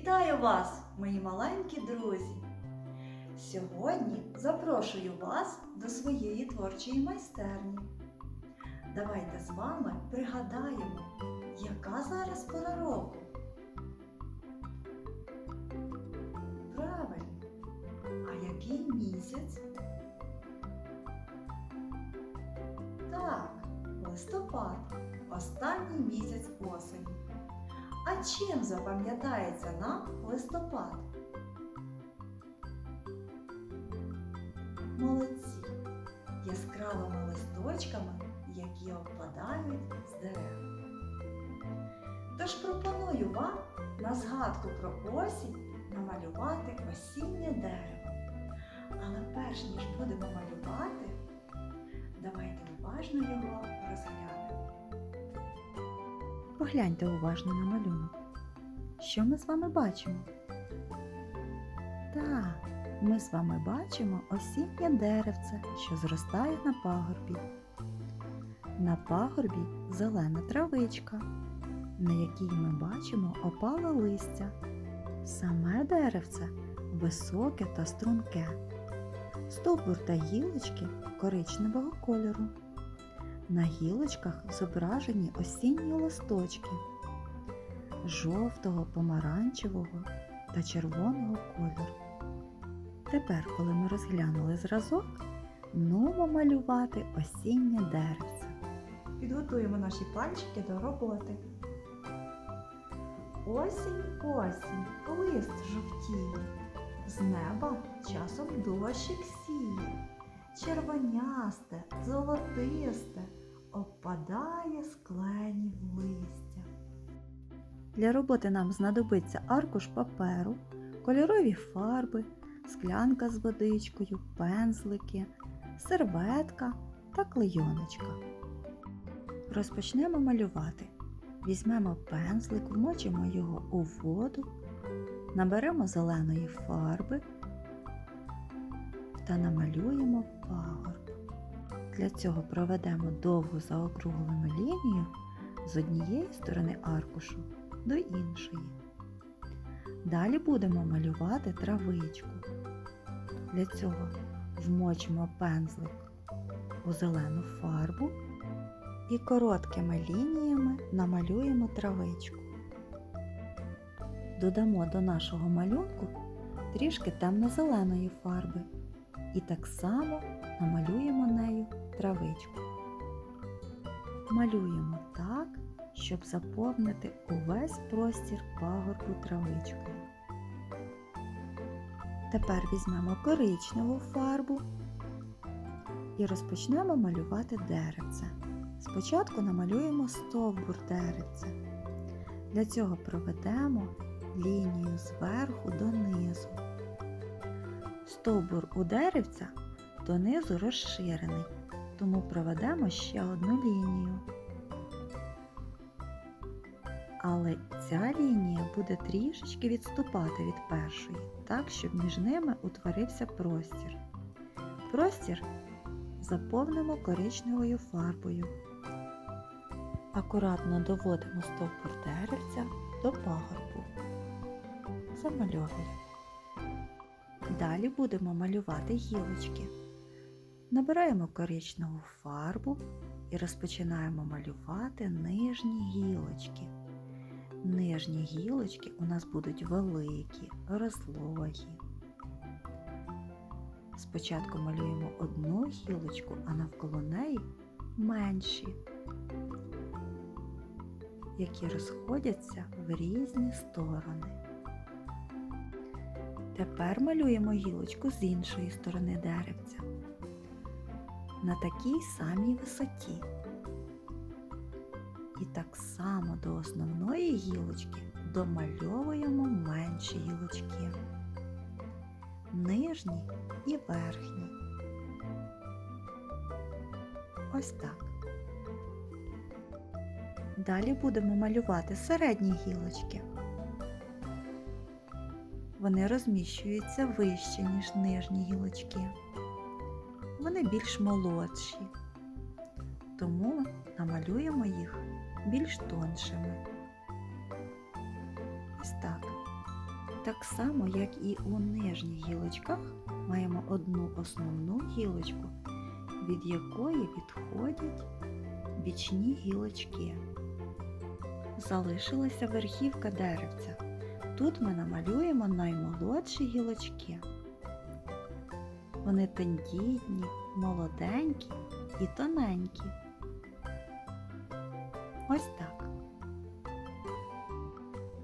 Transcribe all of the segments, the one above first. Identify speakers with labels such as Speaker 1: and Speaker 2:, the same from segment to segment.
Speaker 1: Вітаю вас, мої маленькі друзі! Сьогодні запрошую вас до своєї творчої майстерні. Давайте з вами пригадаємо, яка зараз пора року. Правильно, а який місяць? Так, листопад, останній місяць осені. А чим запам'ятається нам листопад? Молодці! Яскравими листочками, які опадають з дерев. Тож пропоную вам на згадку про осінь намалювати осіннє дерево. Але перш ніж будемо малювати, давайте уважно його розглянемо. Погляньте уважно на малюнок. Що ми з вами бачимо? Так, ми з вами бачимо осіннє деревце, що зростає на пагорбі. На пагорбі зелена травичка, на якій ми бачимо опале листя. Саме деревце високе та струнке. Стовбур та гілочки коричневого кольору. На гілочках зображені осінні листочки жовтого, помаранчевого та червоного кольору. Тепер, коли ми розглянули зразок, нумо малювати осіннє деревце. Підготуємо наші пальчики до роботи. Осінь, осінь, лист жовтіє, з неба часом дощик сіє, червонясте, золотисте, опадає з кленів листя. Для роботи нам знадобиться аркуш паперу, кольорові фарби, склянка з водичкою, пензлики, серветка та клейоночка. Розпочнемо малювати. Візьмемо пензлик, вмочимо його у воду, наберемо зеленої фарби та намалюємо пагорб. Для цього проведемо довгу заокруглену лінію з однієї сторони аркушу до іншої. Далі будемо малювати травичку. Для цього вмочимо пензлик у зелену фарбу і короткими лініями намалюємо травичку. Додамо до нашого малюнку трішки темно-зеленої фарби і так само намалюємо нею травичку. Малюємо так, щоб заповнити увесь простір пагорбу травичкою. Тепер візьмемо коричневу фарбу і розпочнемо малювати деревце. Спочатку намалюємо стовбур деревця. Для цього проведемо лінію зверху донизу. Стовбур у деревця донизу розширений, тому проведемо ще одну лінію. Але ця лінія буде трішечки відступати від першої, так, щоб між ними утворився простір. Простір заповнимо коричневою фарбою. Акуратно доводимо стовбур деревця до пагорбу. Замальовуємо. Далі будемо малювати гілочки. Набираємо коричневу фарбу і розпочинаємо малювати нижні гілочки. Нижні гілочки у нас будуть великі, розлогі. Спочатку малюємо одну гілочку, а навколо неї менші, які розходяться в різні сторони. Тепер малюємо гілочку з іншої сторони деревця на такій самій висоті. І так само до основної гілочки домальовуємо менші гілочки, нижні і верхні. Ось так. Далі будемо малювати середні гілочки. Вони розміщуються вище, ніж нижні гілочки. Вони більш молодші, тому намалюємо їх більш тоншими. Ось так. Так само, як і у нижніх гілочках, маємо одну основну гілочку, від якої відходять бічні гілочки. Залишилася верхівка деревця. Тут ми намалюємо наймолодші гілочки. Вони тендітні, молоденькі і тоненькі. Ось так.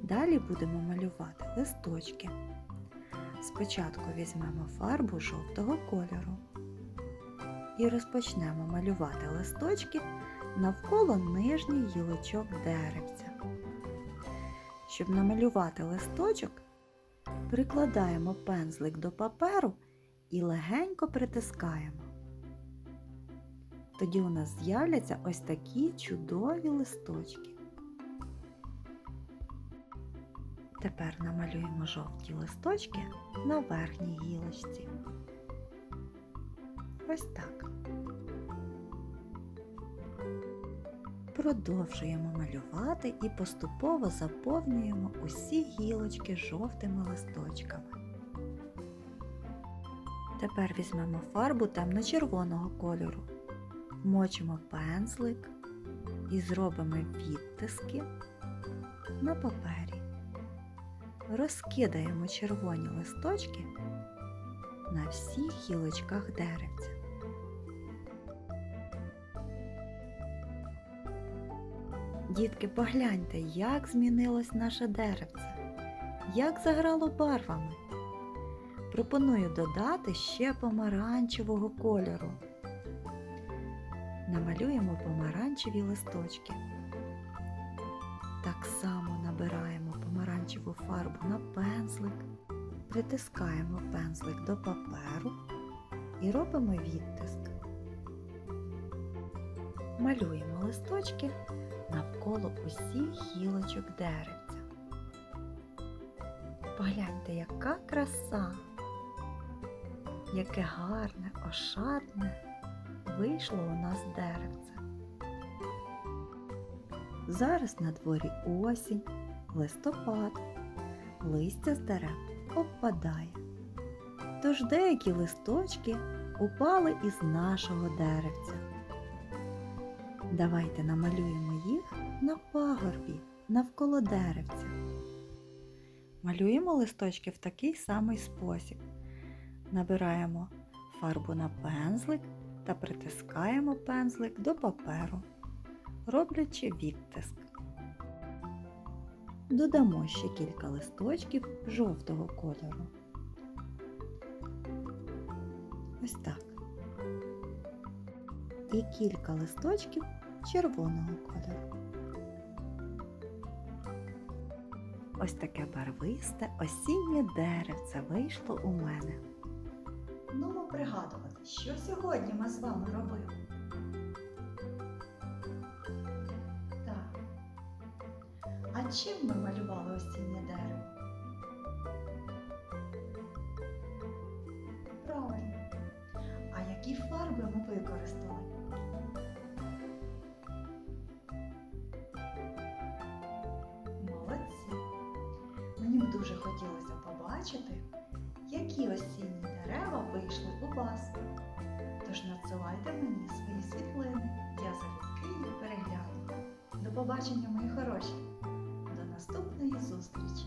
Speaker 1: Далі будемо малювати листочки. Спочатку візьмемо фарбу жовтого кольору і розпочнемо малювати листочки навколо нижніх гілочок деревця. Щоб намалювати листочок, прикладаємо пензлик до паперу і легенько притискаємо. Тоді у нас з'являться ось такі чудові листочки. Тепер намалюємо жовті листочки на верхній гілочці. Ось так. Продовжуємо малювати і поступово заповнюємо усі гілочки жовтими листочками. Тепер візьмемо фарбу темно-червоного кольору, мочимо пензлик і зробимо відтиски на папері. Розкидаємо червоні листочки на всіх гілочках деревця. Дітки, погляньте, як змінилось наше деревце, як заграло барвами. Пропоную додати ще помаранчевого кольору. Намалюємо помаранчеві листочки. Так само набираємо помаранчеву фарбу на пензлик, притискаємо пензлик до паперу і робимо відтиск. Малюємо листочки навколо усіх гілочок деревця. Погляньте, яка краса, яке гарне, ошатне вийшло у нас деревце. Зараз на дворі осінь, листопад, листя з дерев опадає. Тож деякі листочки упали із нашого деревця. Давайте намалюємо їх на пагорбі навколо деревця. Малюємо листочки в такий самий спосіб. Набираємо фарбу на пензлик та притискаємо пензлик до паперу, роблячи відтиск. Додамо ще кілька листочків жовтого кольору. Ось так. І кілька листочків червоного кольору. Ось таке барвисте осіннє деревце вийшло у мене. Ну, пригадувати, що сьогодні ми з вами робили. Так. А чим ми малювали осіннє дерево? Правильно. А які фарби ми використали? Молодці. Мені б дуже хотілося побачити, які осінні вийшли у вас. Тож надсилайте мені свої світлини. Я залюбки її перегляну. До побачення, мої хороші! До наступної зустрічі!